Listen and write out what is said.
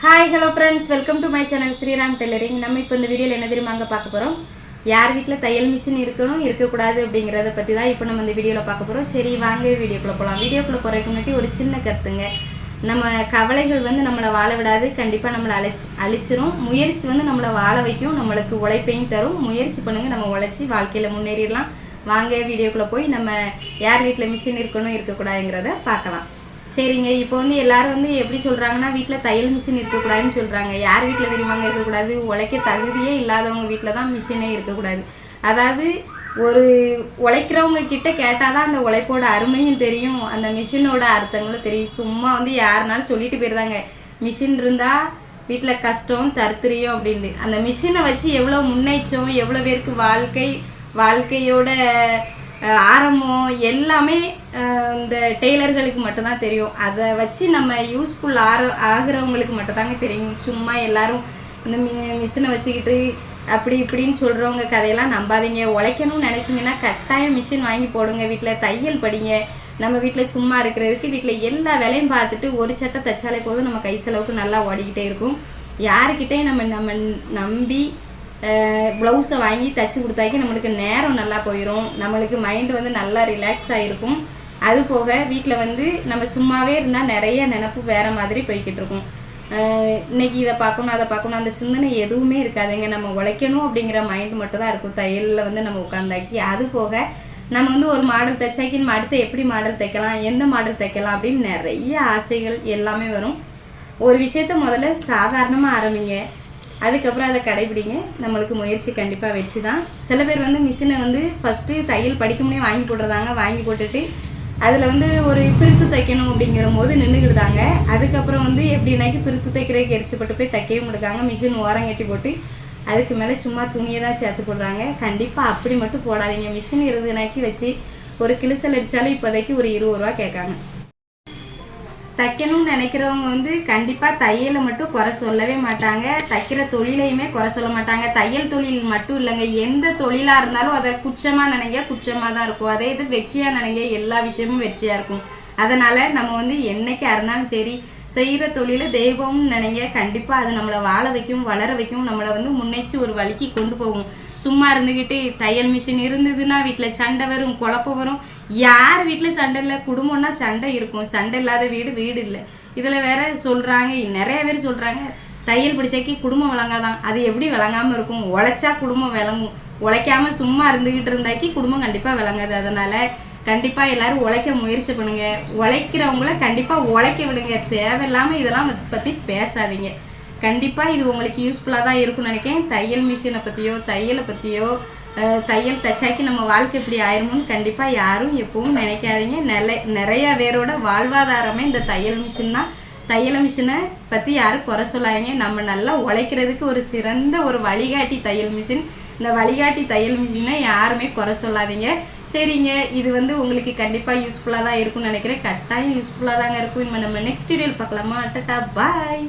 Hi hello friends welcome to my channel Sriram tailoring நம்ம இப்போ இந்த வீடியோவில் என்ன தெரியுமா அங்கே பார்க்க போகிறோம் யார் வீட்டில் தையல் மிஷின் இருக்கணும் இருக்கக்கூடாது அப்படிங்கிறத பற்றி தான் இப்போ நம்ம இந்த வீடியோவில் பார்க்க போகிறோம் சரி வாங்க வீடியோக்குள்ளே போகலாம் வீடியோக்குள்ளே போகிறதுக்கு முன்னாடி ஒரு சின்ன கருத்துங்க. நம்ம கவலைகள் வந்து நம்மளை வாழ விடாது. கண்டிப்பாக நம்மளை அழிச்சு அழிச்சிரும். முயற்சி வந்து நம்மளை வாழ வைக்கும். நம்மளுக்கு உழைப்பையும் தரும். முயற்சி பண்ணுங்கள் நம்ம உழைச்சி வாழ்க்கையில் முன்னேறிடலாம். வாங்க வீடியோக்குள்ளே போய் நம்ம யார் வீட்டில் மிஷின் இருக்கணும் இருக்கக்கூடாதுங்கிறத பார்க்கலாம். சரிங்க இப்போ வந்து எல்லாரும் வந்து எப்படி சொல்கிறாங்கன்னா வீட்டில் தையல் மிஷின் இருக்கக்கூடாதுன்னு சொல்கிறாங்க யார் வீட்டில் தெரியுமாங்க இருக்கக்கூடாது? உழைக்க தகுதியே இல்லாதவங்க வீட்டில் தான் மிஷினே இருக்கக்கூடாது. அதாவது ஒரு உழைக்கிறவங்க கிட்ட கேட்டால் தான் அந்த உழைப்போட அருமையும் தெரியும் அந்த மிஷினோட அர்த்தங்களும் தெரியும். சும்மா வந்து யாருனாலும் சொல்லிட்டு போயிருந்தாங்க மிஷின் இருந்தால் வீட்டில் கஷ்டம் தருத்திரியம் அப்படின்ட்டு. அந்த மிஷினை வச்சு எவ்வளோ முன்னேற்றம் எவ்வளோ பேருக்கு வாழ்க்கை வாழ்க்கையோட ஆரம்பம் எல்லாமே இந்த டெய்லர்களுக்கு மட்டும்தான் தெரியும். அதை வச்சு நம்ம யூஸ்ஃபுல் ஆற ஆகிறவங்களுக்கு மட்டும்தாங்க தெரியும். சும்மா எல்லாரும் இந்த மி மிஷினை வச்சுக்கிட்டு அப்படி இப்படின்னு சொல்கிறவங்க கதையெல்லாம் நம்பாதீங்க. உழைக்கணும்னு நினச்சிங்கன்னா கட்டாயம் மிஷின் வாங்கி போடுங்க. வீட்டில் தையல் படிங்க. நம்ம வீட்டில் சும்மா இருக்கிறதுக்கு வீட்டில் எல்லா வேலையும் பார்த்துட்டு ஒரு சட்டை தைச்சாலே போதும். நம்ம கை செலவுக்கு நல்லா ஓடிக்கிட்டே இருக்கும். யாருக்கிட்டேயும் நம்ம நம்ம நம்பி ப்ளவுஸை வாங்கி தைச்சி கொடுத்தாக்கி நம்மளுக்கு நேரம் நல்லா போயிடும் நம்மளுக்கு மைண்டு வந்து நல்லா ரிலாக்ஸ் ஆகிருக்கும் அது போக வீட்டில் வந்து நம்ம சும்மாவே இருந்தால் நிறைய நினப்பு வேறு மாதிரி போய்கிட்டு இருக்கும். இன்னைக்கு இதை பார்க்கணும் அதை பார்க்கணும் அந்த சிந்தனை எதுவுமே இருக்காதுங்க. நம்ம உழைக்கணும் அப்படிங்கிற மைண்ட் மட்டும் தான் இருக்கும். தையலில் வந்து நம்ம உட்காந்தாக்கி அது போக நம்ம வந்து ஒரு மாடல் தைச்சாக்கி நம்ம அடுத்து எப்படி மாடல் தைக்கலாம் எந்த மாடல் தைக்கலாம் அப்படின்னு நிறைய ஆசைகள் எல்லாமே வரும். ஒரு விஷயத்த முதல்ல சாதாரணமாக ஆரம்பிங்க. அதுக்கப்புறம் அதை கடைபிடிங்க. நம்மளுக்கு முயற்சி கண்டிப்பாக வச்சு தான் சில பேர் வந்து மிஷினை வந்து ஃபஸ்ட்டு தையல் படிக்கும்னே வாங்கி போட்டுறதாங்க வாங்கி போட்டுட்டு அதில் வந்து ஒரு பிரித்து தைக்கணும் அப்படிங்கிற போது நின்றுக்கிடுதாங்க அதுக்கப்புறம் வந்து எப்படின்னாக்கி பிரித்து தைக்கிறதுக்கு எரிச்சப்பட்டு போய் தைக்கவும் கொடுக்காங்க. மிஷின் ஓரம் கட்டி போட்டு அதுக்கு மேலே சும்மா துணியை தான் சேர்த்து போடுறாங்க. கண்டிப்பாக அப்படி மட்டும் போடாதீங்க. மிஷின் இருதுனாக்கி வச்சு ஒரு கிழிசல் அடித்தாலும் இப்போதைக்கு ஒரு இருபது ரூபா கேட்காங்க. தைக்கணும்னு நினைக்கிறவங்க வந்து கண்டிப்பாக தையலை மட்டும் குறை சொல்லவே மாட்டாங்க. தைக்கிற தொழிலையுமே குறை சொல்ல மாட்டாங்க. தையல் தொழில் மட்டும் இல்லைங்க. எந்த தொழிலாக இருந்தாலும் அதை குச்சமாக நினைங்க. குச்சமாக தான் இருக்கும். அதே இது வெற்றியாக நினைங்க. எல்லா விஷயமும் வெற்றியாக இருக்கும். அதனால் நம்ம வந்து என்னைக்கா இருந்தாலும் சரி செய்கிற தொழிலை தெய்வம்னு நினைங்க. கண்டிப்பாக அது நம்மளை வாழ வைக்கும் வளர வைக்கும். நம்மளை வந்து முன்னேச்சு ஒரு வழிக்கு கொண்டு போகும். சும்மா இருந்துக்கிட்டு தையல் மிஷின் இருந்ததுன்னா வீட்டில் சண்டை வரும் குழப்பம் வரும். யார் வீட்டில் சண்டை இல்லை? குடும்பம்னா சண்டை இருக்கும். சண்டை இல்லாத வீடு வீடு இல்லை. இதில் வேற சொல்கிறாங்க நிறைய பேர் சொல்கிறாங்க தையல் பிடிச்சாக்கி குடும்பம் விளங்காதான். அது எப்படி விளங்காமல் இருக்கும்? உழைச்சா குடும்பம் விளங்கும். உழைக்காம சும்மா இருந்துக்கிட்டு இருந்தாக்கி குடும்பம் கண்டிப்பாக விளங்காது. அதனால் கண்டிப்பாக எல்லாரும் உழைக்க முயற்சி பண்ணுங்க. உழைக்கிறவங்கள கண்டிப்பாக உழைக்க விடுங்க. தேவையில்லாமல் இதெல்லாம் பற்றி பேசாதீங்க. கண்டிப்பாக இது உங்களுக்கு யூஸ்ஃபுல்லாக தான் இருக்கும்னு நினைக்கிறேன். தையல் மிஷினை பற்றியோ தையலை பற்றியோ தையல் தச்சாக்கி நம்ம வாழ்க்கை இப்படி ஆயிருமோன்னு கண்டிப்பாக யாரும் எப்பவும் நினைக்காதீங்க. நிலை நிறைய பேரோட வாழ்வாதாரமே இந்த தையல் மிஷின் தான். தையல் மிஷினை பற்றி யாரும் குறை சொல்லாதீங்க. நம்ம நல்லா உழைக்கிறதுக்கு ஒரு சிறந்த ஒரு வழிகாட்டி தையல் மிஷின் இந்த வழிகாட்டி தையல் மிஷினை யாருமே குறை சொல்லாதீங்க. சரிங்க. இது வந்து உங்களுக்கு கண்டிப்பாக யூஸ்ஃபுல்லாக தான் இருக்கும்னு நினைக்கிறேன். கட்டாயம் யூஸ்ஃபுல்லாக தாங்க இருக்கும். இனிமே நம்ம நெக்ஸ்ட் வீடியோவில் பார்க்கலாமா? அட்டட்டா பாய்